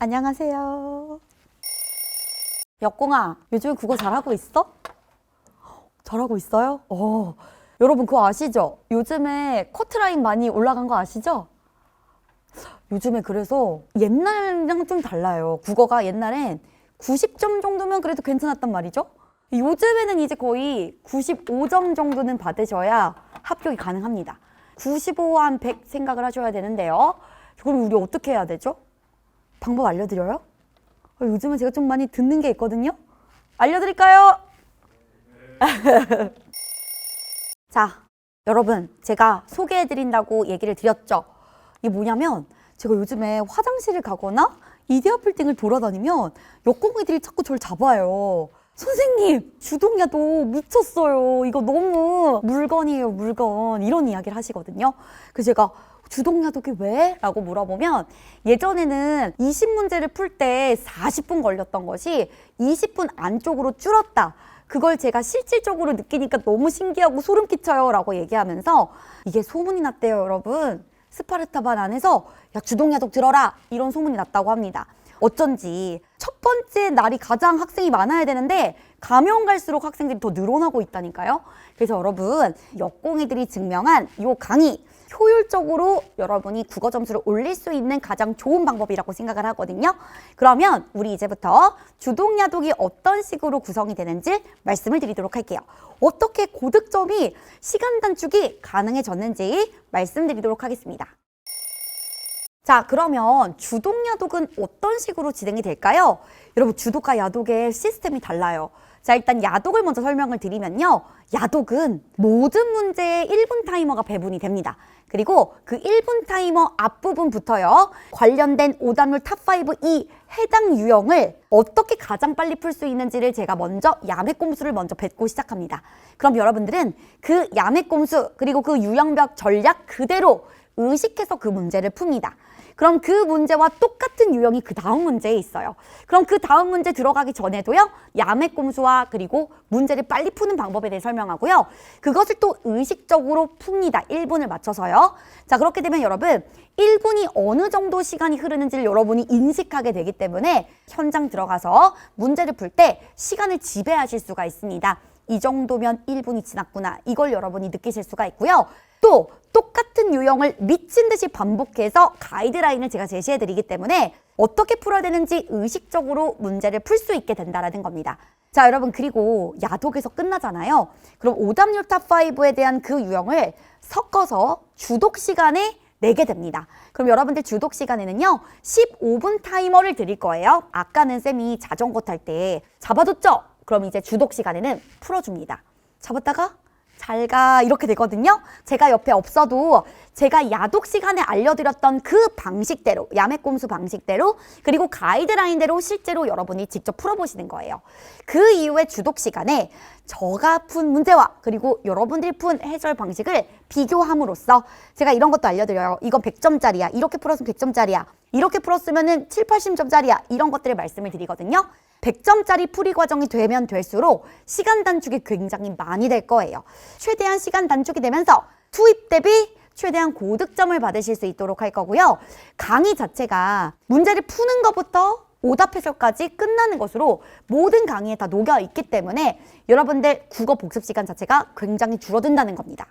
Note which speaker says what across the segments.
Speaker 1: 안녕하세요. 역공아, 요즘 국어 잘하고 있어? 잘하고 있어요? 어. 여러분 그거 아시죠? 요즘에 커트라인 많이 올라간 거 아시죠? 요즘에 그래서 옛날이랑 좀 달라요. 국어가 옛날엔 90점 정도면 그래도 괜찮았단 말이죠. 요즘에는 이제 거의 95점 정도는 받으셔야 합격이 가능합니다. 95, 한 100 생각을 하셔야 되는데요. 그럼 우리 어떻게 해야 되죠? 방법 알려드려요? 어, 요즘은 제가 좀 많이 듣는 게 있거든요. 알려드릴까요? 자, 여러분, 제가 소개해드린다고 얘기를 드렸죠. 이게 뭐냐면, 제가 요즘에 화장실을 가거나 이데아 빌딩을 돌아다니면 여공이들이 자꾸 저를 잡아요. 선생님, 주동야도 미쳤어요. 이거 너무 물건이에요, 물건. 이런 이야기를 하시거든요. 그래서 제가 주동야독이 왜? 라고 물어보면 예전에는 20문제를 풀 때 40분 걸렸던 것이 20분 안쪽으로 줄었다. 그걸 제가 실질적으로 느끼니까 너무 신기하고 소름 끼쳐요. 라고 얘기하면서 이게 소문이 났대요, 여러분. 스파르타반 안에서 야, 주동야독 들어라. 이런 소문이 났다고 합니다. 어쩐지 첫 번째 날이 가장 학생이 많아야 되는데 가면 갈수록 학생들이 더 늘어나고 있다니까요. 그래서 여러분 역공이들이 증명한 요 강의 효율적으로 여러분이 국어 점수를 올릴 수 있는 가장 좋은 방법이라고 생각을 하거든요. 그러면 우리 이제부터 주동 야독이 어떤 식으로 구성이 되는지 말씀을 드리도록 할게요. 어떻게 고득점이 시간 단축이 가능해졌는지 말씀드리도록 하겠습니다. 자, 그러면 주독야독은 어떤 식으로 진행이 될까요? 여러분, 주독과 야독의 시스템이 달라요. 자, 일단 야독을 먼저 설명을 드리면요. 야독은 모든 문제에 1분 타이머가 배분이 됩니다. 그리고 그 1분 타이머 앞부분부터요. 관련된 오답률 탑5 이 해당 유형을 어떻게 가장 빨리 풀 수 있는지를 제가 먼저 야매 꼼수를 먼저 뱉고 시작합니다. 그럼 여러분들은 그 야매 꼼수 그리고 그 유형별 전략 그대로 의식해서 그 문제를 풉니다. 그럼 그 문제와 똑같은 유형이 그 다음 문제에 있어요. 그럼 그 다음 문제 들어가기 전에도요, 야매 꼼수와 그리고 문제를 빨리 푸는 방법에 대해 설명하고요. 그것을 또 의식적으로 풉니다. 1분을 맞춰서요. 자, 그렇게 되면 여러분, 1분이 어느 정도 시간이 흐르는지를 여러분이 인식하게 되기 때문에 현장 들어가서 문제를 풀 때 시간을 지배하실 수가 있습니다. 이 정도면 1분이 지났구나. 이걸 여러분이 느끼실 수가 있고요. 또 똑같은 유형을 미친 듯이 반복해서 가이드라인을 제가 제시해 드리기 때문에 어떻게 풀어야 되는지 의식적으로 문제를 풀 수 있게 된다라는 겁니다. 자, 여러분 그리고 야독에서 끝나잖아요. 그럼 오답률 탑5에 대한 그 유형을 섞어서 주독 시간에 내게 됩니다. 그럼 여러분들 주독 시간에는요, 15분 타이머를 드릴 거예요. 아까는 쌤이 자전거 탈 때 잡아뒀죠? 그럼 이제 주독 시간에는 풀어줍니다. 잡았다가 잘 가 이렇게 되거든요. 제가 옆에 없어도 제가 야독 시간에 알려드렸던 그 방식대로 야매꼼수 방식대로 그리고 가이드라인대로 실제로 여러분이 직접 풀어보시는 거예요. 그 이후에 주독 시간에 저가 푼 문제와 그리고 여러분들이 푼 해설 방식을 비교함으로써 제가 이런 것도 알려드려요. 이건 100점짜리야. 이렇게 풀었으면 100점짜리야. 이렇게 풀었으면 7, 80점짜리야. 이런 것들을 말씀을 드리거든요. 100점짜리 풀이 과정이 되면 될수록 시간 단축이 굉장히 많이 될 거예요. 최대한 시간 단축이 되면서 투입 대비 최대한 고득점을 받으실 수 있도록 할 거고요. 강의 자체가 문제를 푸는 것부터 오답 해설까지 끝나는 것으로 모든 강의에 다 녹여 있기 때문에 여러분들 국어 복습 시간 자체가 굉장히 줄어든다는 겁니다.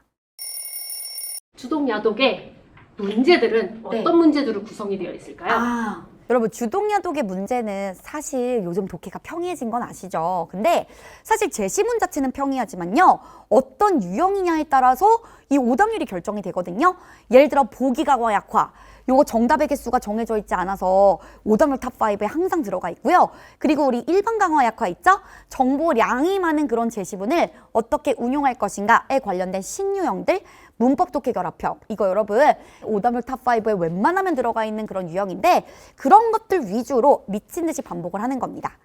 Speaker 2: 주동 야독의 문제들은
Speaker 1: 네.
Speaker 2: 어떤 문제들로 구성이 되어 있을까요?
Speaker 1: 아, 여러분 주동야독의 문제는 사실 요즘 독해가 평이해진 건 아시죠? 근데 사실 제시문 자체는 평이하지만요. 어떤 유형이냐에 따라서 이 오답률이 결정이 되거든요. 예를 들어 보기가와 약화. 요거 정답의 개수가 정해져 있지 않아서 오답률 탑5에 항상 들어가 있고요. 그리고 우리 일반 강화 약화 있죠? 정보량이 많은 그런 제시문을 어떻게 운용할 것인가에 관련된 신유형들 문법 독해 결합형 이거 여러분 오답률 탑5에 웬만하면 들어가 있는 그런 유형인데 그런 것들 위주로 미친 듯이 반복을 하는 겁니다.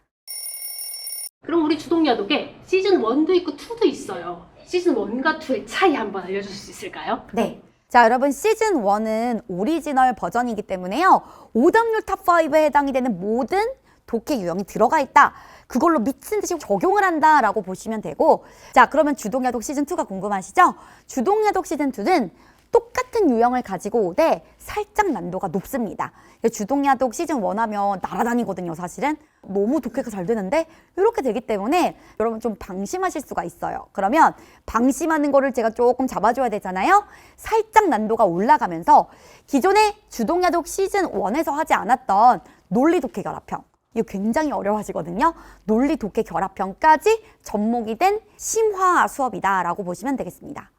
Speaker 2: 그럼 우리 주동 야독에 시즌 1도 있고 2도 있어요. 시즌 1과 2의 차이 한번 알려줄 수 있을까요?
Speaker 1: 네. 자, 여러분 시즌 1은 오리지널 버전이기 때문에요. 오답률 탑5에 해당이 되는 모든 독해 유형이 들어가 있다. 그걸로 미친 듯이 적용을 한다라고 보시면 되고 자, 그러면 주동야독 시즌 2가 궁금하시죠? 주동야독 시즌 2는 똑같은 유형을 가지고 오되 살짝 난도가 높습니다. 주동야독 시즌 1 하면 날아다니거든요, 사실은. 너무 독해가 잘 되는데 이렇게 되기 때문에 여러분 좀 방심하실 수가 있어요. 그러면 방심하는 거를 제가 조금 잡아줘야 되잖아요. 살짝 난도가 올라가면서 기존에 주동야독 시즌 1에서 하지 않았던 논리 독해 결합형 이거 굉장히 어려워하시거든요. 논리 독해 결합형까지 접목이 된 심화 수업이다라고 보시면 되겠습니다.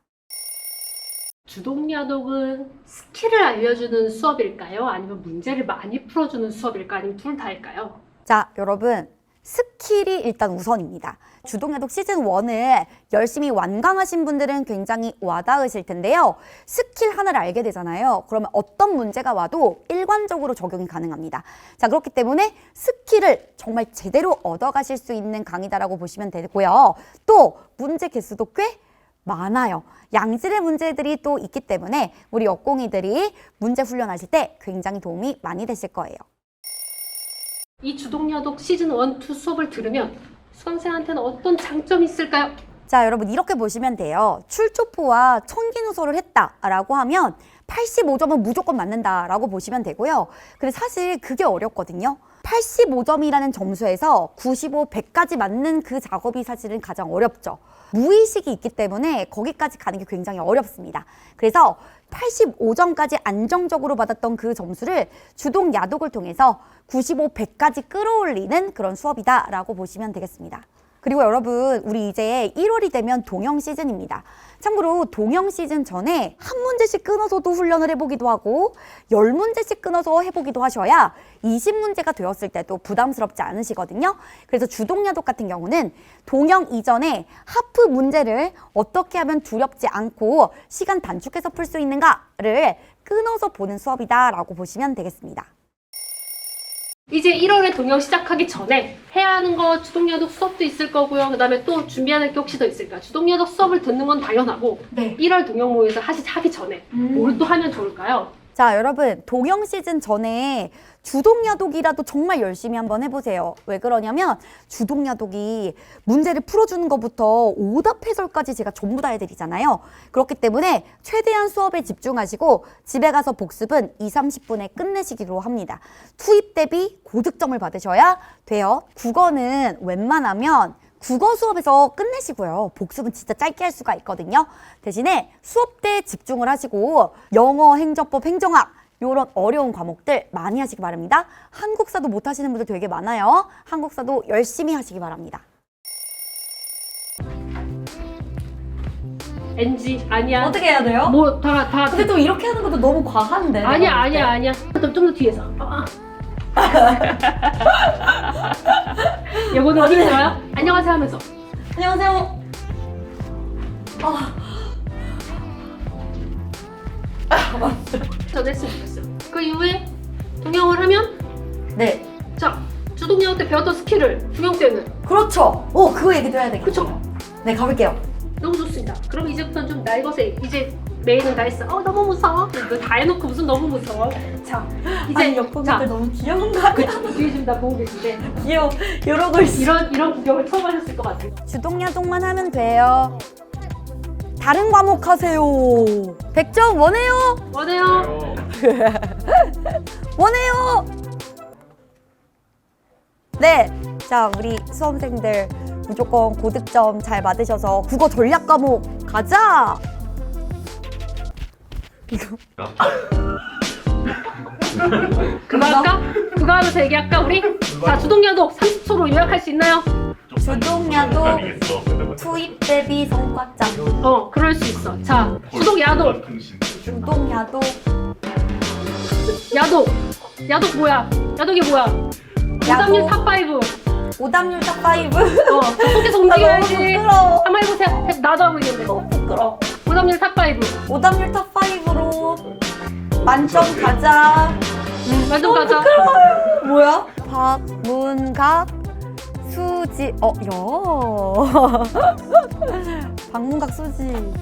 Speaker 2: 주동야독은 스킬을 알려주는 수업일까요? 아니면 문제를 많이 풀어주는 수업일까요? 아니면 둘 다일까요?
Speaker 1: 자, 여러분. 스킬이 일단 우선입니다. 주동야독 시즌 1을 열심히 완강하신 분들은 굉장히 와닿으실 텐데요. 스킬 하나를 알게 되잖아요. 그러면 어떤 문제가 와도 일관적으로 적용이 가능합니다. 자, 그렇기 때문에 스킬을 정말 제대로 얻어가실 수 있는 강의다라고 보시면 되고요. 또 문제 개수도 꽤 많아요. 양질의 문제들이 또 있기 때문에 우리 역공이들이 문제 훈련하실 때 굉장히 도움이 많이 되실 거예요.
Speaker 2: 이 주동야독 시즌 1, 2 수업을 들으면 수강생한테는 어떤 장점이 있을까요?
Speaker 1: 자, 여러분 이렇게 보시면 돼요. 출조포와 천기누설을 했다라고 하면 85점은 무조건 맞는다라고 보시면 되고요. 근데 사실 그게 어렵거든요. 85점이라는 점수에서 95, 100까지 맞는 그 작업이 사실은 가장 어렵죠. 무의식이 있기 때문에 거기까지 가는 게 굉장히 어렵습니다. 그래서 85점까지 안정적으로 받았던 그 점수를 주동 야독을 통해서 95, 100까지 끌어올리는 그런 수업이다라고 보시면 되겠습니다. 그리고 여러분, 우리 이제 1월이 되면 동영 시즌입니다. 참고로 동영 시즌 전에 한 문제씩 끊어서도 훈련을 해보기도 하고, 열 문제씩 끊어서 해보기도 하셔야 20문제가 되었을 때도 부담스럽지 않으시거든요. 그래서 주동야독 같은 경우는 동영 이전에 하프 문제를 어떻게 하면 두렵지 않고 시간 단축해서 풀 수 있는가를 끊어서 보는 수업이다라고 보시면 되겠습니다.
Speaker 2: 이제 1월에 동영 시작하기 전에 해야 하는 거 주동야독 수업도 있을 거고요. 그 다음에 또 준비해야 할게 혹시 더 있을까? 주동야독 수업을 듣는 건 당연하고
Speaker 1: 네.
Speaker 2: 1월 동영 모의에서 하시, 하기 전에 뭘또 하면 좋을까요?
Speaker 1: 자, 여러분, 동영 시즌 전에 주동야독이라도 정말 열심히 한번 해보세요. 왜 그러냐면, 주동야독이 문제를 풀어주는 것부터 오답 해설까지 제가 전부 다 해드리잖아요. 그렇기 때문에 최대한 수업에 집중하시고, 집에 가서 복습은 2, 30분에 끝내시기로 합니다. 투입 대비 고득점을 받으셔야 돼요. 국어는 웬만하면 국어 수업에서 끝내시고요. 복습은 진짜 짧게 할 수가 있거든요. 대신에 수업 때 집중을 하시고 영어, 행정법, 행정학 이런 어려운 과목들 많이 하시기 바랍니다. 한국사도 못 하시는 분들 되게 많아요. 한국사도 열심히 하시기 바랍니다.
Speaker 2: NG 아니야.
Speaker 1: 해야 돼요?
Speaker 2: 뭐 다 다.
Speaker 1: 또 이렇게 하는 것도 너무 과한데.
Speaker 2: 아니야 아니야 아니야. 좀 더 뒤에서. 아. 요거는 어디 좋아요? 안녕하세요 하면서.
Speaker 1: 안녕하세요.
Speaker 2: 전 했으면 좋겠어요. 그 이후에 동영을 하면
Speaker 1: 네.
Speaker 2: 자 주동영 때 배웠던 스킬을 중영 때는
Speaker 1: 그렇죠. 오, 그거 얘기도 해야 되겠죠.
Speaker 2: 그쵸?
Speaker 1: 네, 가볼게요.
Speaker 2: 너무 좋습니다. 그럼 이제부터는 좀 날 것에 이제 메인은 다 했어. 어 너무 무서워. 이거 다 해놓고 무슨 너무 무서워. 자 이제 자
Speaker 1: 너무 귀여운 거 아니야?
Speaker 2: 뒤에 지금 다 보고 계신데
Speaker 1: 귀여워. 이러고 있어.
Speaker 2: 이런 이런 구경을 처음 하셨을 것 같아요.
Speaker 1: 주동야독만 하면 돼요. 다른 과목 하세요. 100점 원해요.
Speaker 2: 원해요.
Speaker 1: 원해요. 네. 자, 우리 수험생들 무조건 고득점 잘 받으셔서 국어 전략 과목 가자. 이거
Speaker 2: 그거 할까? 그거 하면서 얘기할까 우리? 자 주동야독 30초로 요약할 수 있나요?
Speaker 1: 주동야독 투입 대비 성과점.
Speaker 2: 어 그럴 수 있어. 자 주동야독
Speaker 1: 주동야독
Speaker 2: 야독 야독 뭐야? 야독이 뭐야? 오답률 탑5
Speaker 1: 오답률 탑5.
Speaker 2: 어 계속해서
Speaker 1: 나 너무
Speaker 2: 움직여야지
Speaker 1: 부끄러워.
Speaker 2: 한번 해보세요 해- 나도 하고 있는데
Speaker 1: 너무 부끄러워.
Speaker 2: 오답률 탑5
Speaker 1: 오답률 탑5로 만점 가자. 음,
Speaker 2: 만점 가자
Speaker 1: 뭐야? 박문각 수지 어, 야. 박문각 수지.